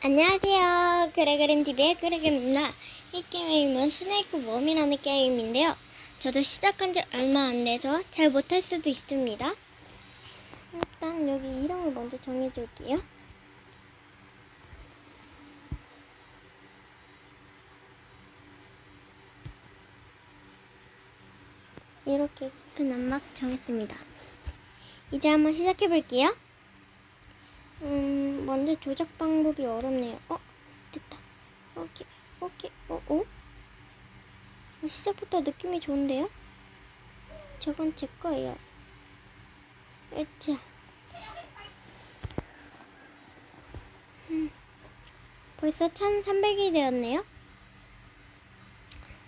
안녕하세요. 그래그림TV의 그래그림입니다. 이 게임은 스네이크 웜이라는 게임인데요. 저도 시작한 지 얼마 안 돼서 잘 못할 수도 있습니다. 일단 여기 이름을 먼저 정해줄게요. 이렇게 큰 안막 정했습니다. 이제 한번 시작해 볼게요. 음, 먼저 조작 방법이 어렵네요. 어, 됐다. 오케이, 오케이, 어, 어? 어, 시작부터 느낌이 좋은데요? 저건 제 거예요. 으쌰. 음, 벌써 1300이 되었네요.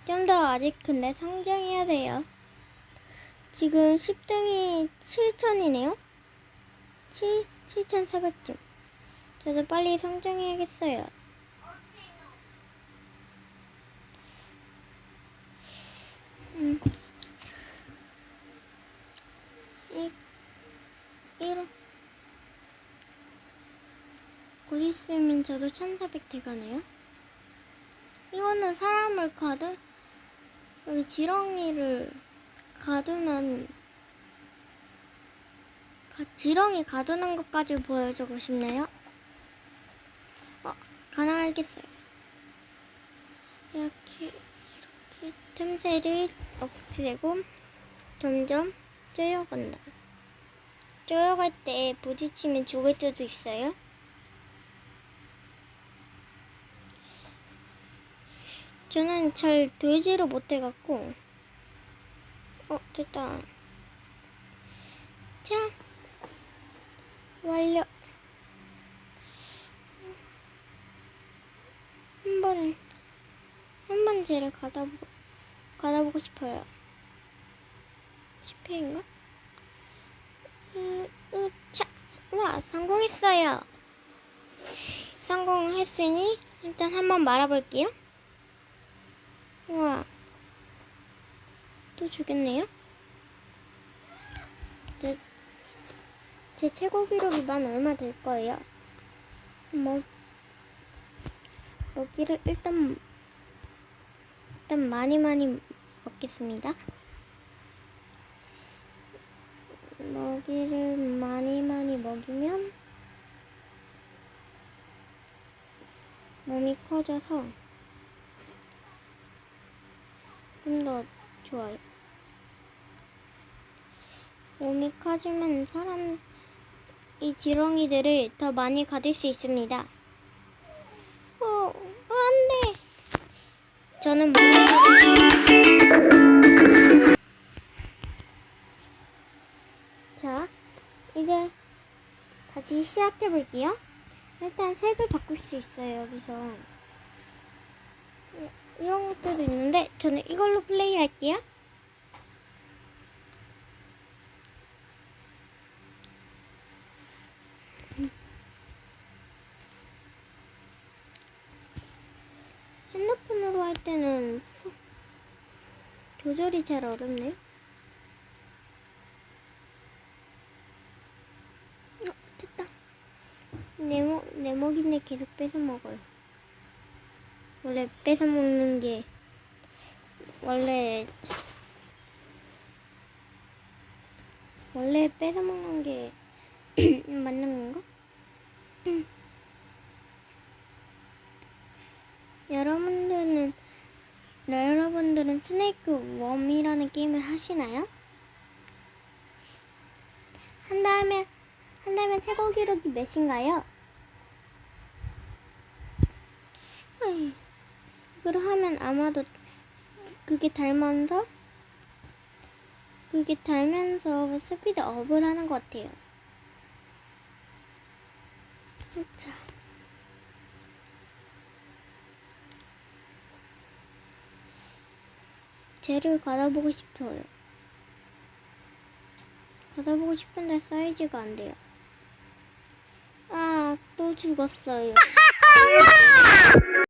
좀 더 아직 근데 상정해야 돼요. 지금 10등이 7000이네요. 7, 7,400점. 저도 빨리 성장해야겠어요. 음. 이, 이런. 곧 있으면 저도 1400 돼가네요. 이거는 사람을 가드, 여기 지렁이를 가두면 가- 지렁이 가두는 것까지 보여주고 싶네요. 어, 가능하겠어요. 이렇게, 이렇게 틈새를 없애고 점점 쪼여간다. 쪼여갈 때 부딪히면 죽을 수도 있어요. 저는 잘 돌지를 못해갖고, 어, 됐다. 자, 완료. 한번 한번 쟤를 가다보고 가다보고 싶어요. 실패인가? 으, 으차. 와, 성공했어요. 성공했으니 일단 한번 말아볼게요. 와, 또 주겠네요. 제, 제 최고 기록이 만 얼마 될 거예요. 뭐 먹이를 일단 일단 많이 많이 먹겠습니다. 먹이를 많이 많이 먹이면 몸이 커져서 좀 더 좋아요. 몸이 커지면 사람 이 지렁이들을 더 많이 가질 수 있습니다. 어, 안 돼. 저는 자, 이제 다시 시작해 볼게요. 일단 색을 바꿀 수 있어요, 여기서. 이- 이런 것들도 있는데, 저는 이걸로 플레이 할게요. 핸드폰으로 할 때는 소- 조절이 잘 어렵네요. 어, 됐다. 내 목인데 계속 뺏어 먹어요. 원래 뺏어 먹는 게, 원래, 원래 뺏어 먹는 게 맞는 건가? 여러분들은 여러분들은 스네이크 웜이라는 게임을 하시나요? 한 다음에 한 다음에 최고 기록이 몇인가요? 이걸 하면 아마도 그게 닮아서 그게 닮면서 스피드 업을 하는 것 같아요. 자. 쟤를 가다보고 싶어요. 가다보고 싶은데 사이즈가 안 돼요. 아, 또 죽었어요.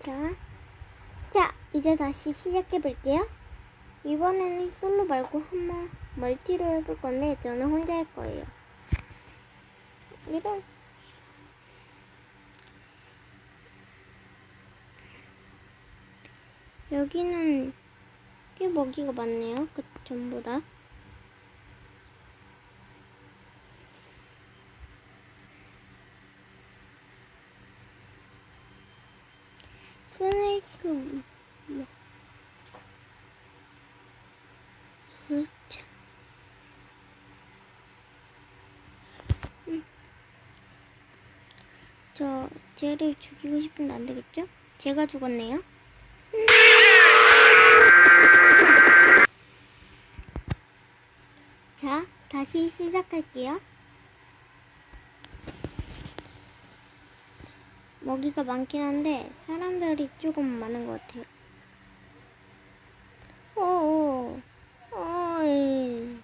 자, 자, 이제 다시 시작해 볼게요. 이번에는 솔로 말고 한번 멀티로 해볼 건데 저는 혼자 할 거예요. 이런. 여기는 꽤 먹이가 많네요. 그 전보다. 스네이크 뭐. 으차. 음. 저 쟤를 죽이고 싶은데 안 되겠죠? 제가 죽었네요. 다시 시작할게요. 먹이가 많긴 한데 사람들이 조금 많은 것 같아요. 어어, 어이.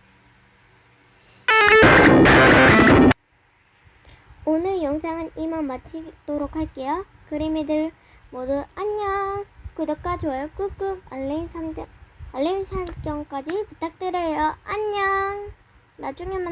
오늘 영상은 이만 마치도록 할게요. 그림이들 모두 안녕. 구독과 좋아요 꾹꾹 알림 설정 알림 설정까지 부탁드려요. 안녕. 나중에 만.